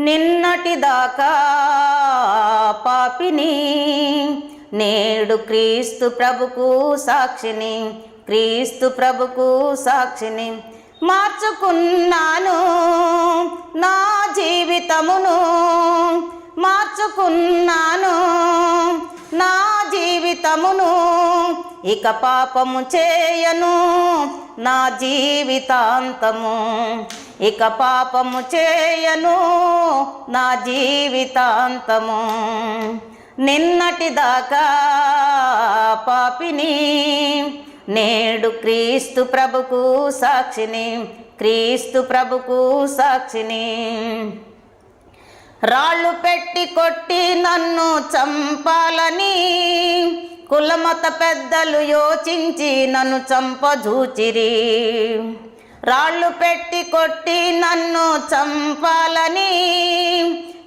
నిన్నటి దాకా పాపిని నేడు క్రీస్తు ప్రభుకు సాక్షిని క్రీస్తు ప్రభుకు సాక్షిని మార్చుకున్నాను నా జీవితమును మార్చుకున్నాను నా జీవితమును. ఇక పాపము చేయను నా జీవితాంతము. ఇక పాపము చేయను నా జీవితాంతము. నిన్నటిదాకా పాపిని నేడు క్రీస్తు ప్రభుకు సాక్షిని క్రీస్తు ప్రభుకు సాక్షిని. రాళ్ళు పెట్టి కొట్టి నన్ను చంపాలని కులమత పెద్దలు యోచించి నన్ను చంపజూచిరి. రాళ్ళు పెట్టి కొట్టి నన్ను చంపాలని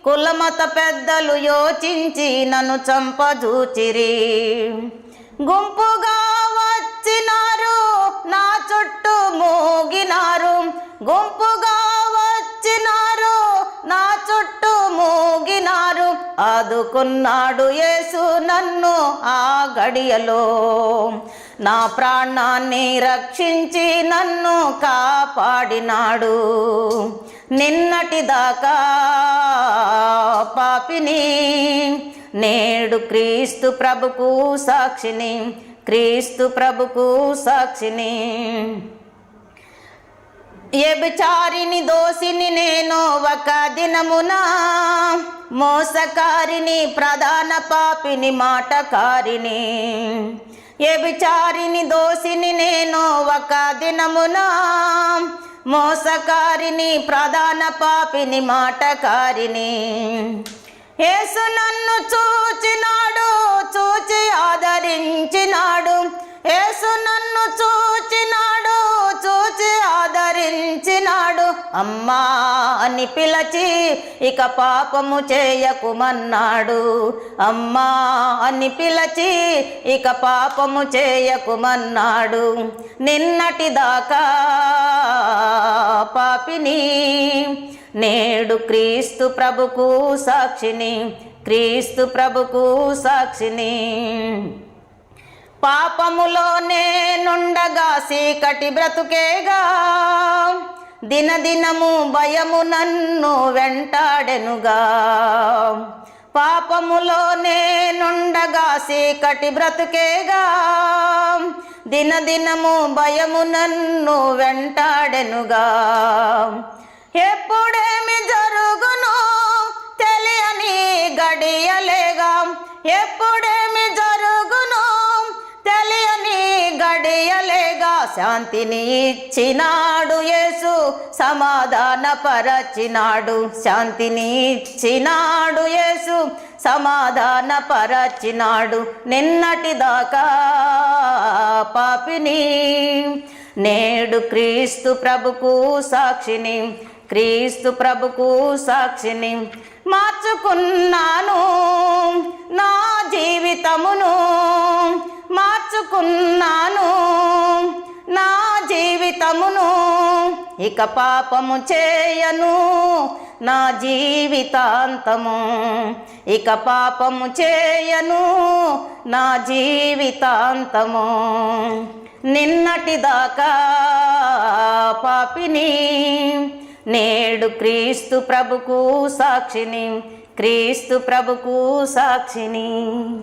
కులమత పెద్దలు యోచించి నన్ను చంపజూచిరి. గుంపుగా వచ్చినారు నా చుట్టూ మూగినారు. గుంపుగా వచ్చినారు నా చుట్టూ మూగినారు. ఆదుకున్నాడు యేసు నన్ను ఆ గడియలో. నా ప్రాణాన్ని రక్షించి నన్ను కాపాడినాడు. నిన్నటి దాకా పాపిని నేడు క్రీస్తు ప్రభుకు సాక్షిని క్రీస్తు ప్రభుకు సాక్షిని. ఎబిచారిని దోసిని నేను ఒక దినమున? మోసకారిని ప్రధాన పాపిని మాటకారిని. ఎబిచారిని దోసిని నేను ఒక దినమున? మోసకారిని ప్రధాన పాపిని మాటకారిని. ఏసు నన్ను చూచినాడు అమ్మా అని పిలచి ఇక పాపము చేయకుమన్నాడు. అమ్మా అని పిలచి ఇక పాపము చేయకుమన్నాడు. నిన్నటి దాకా పాపిని నేడు క్రీస్తు ప్రభుకు సాక్షిని క్రీస్తు ప్రభుకు సాక్షిని. పాపములో నేనుండగా సీకటి బ్రతుకేగా. దినదినము భయము నన్ను వెంటాడెనుగా. పాపములో నేనుండగా చీకటి బ్రతుకేగా. దినదినము భయము నన్ను వెంటాడెనుగా. ఎప్పుడేమి జరుగునో శాంతిని ఇచ్చినాడు యేసు సమాధాన పరచినాడు శాంతిని ఇచ్చినాడు యేసు సమాధాన పరచినాడు నిన్నటి దాకా పాపిని నేడు క్రీస్తు ప్రభుకు సాక్షిని క్రీస్తు ప్రభుకు సాక్షిని మార్చుకున్నాను. నా జీవితమును మార్చుకున్నాను. ఇక పాపము చేయను నా జీవితాంతము. ఇక పాపము చేయను నా జీవితాంతము. నిన్నటి దాకా పాపిని నేడు క్రీస్తు ప్రభుకు సాక్షిని క్రీస్తు ప్రభుకు సాక్షిని.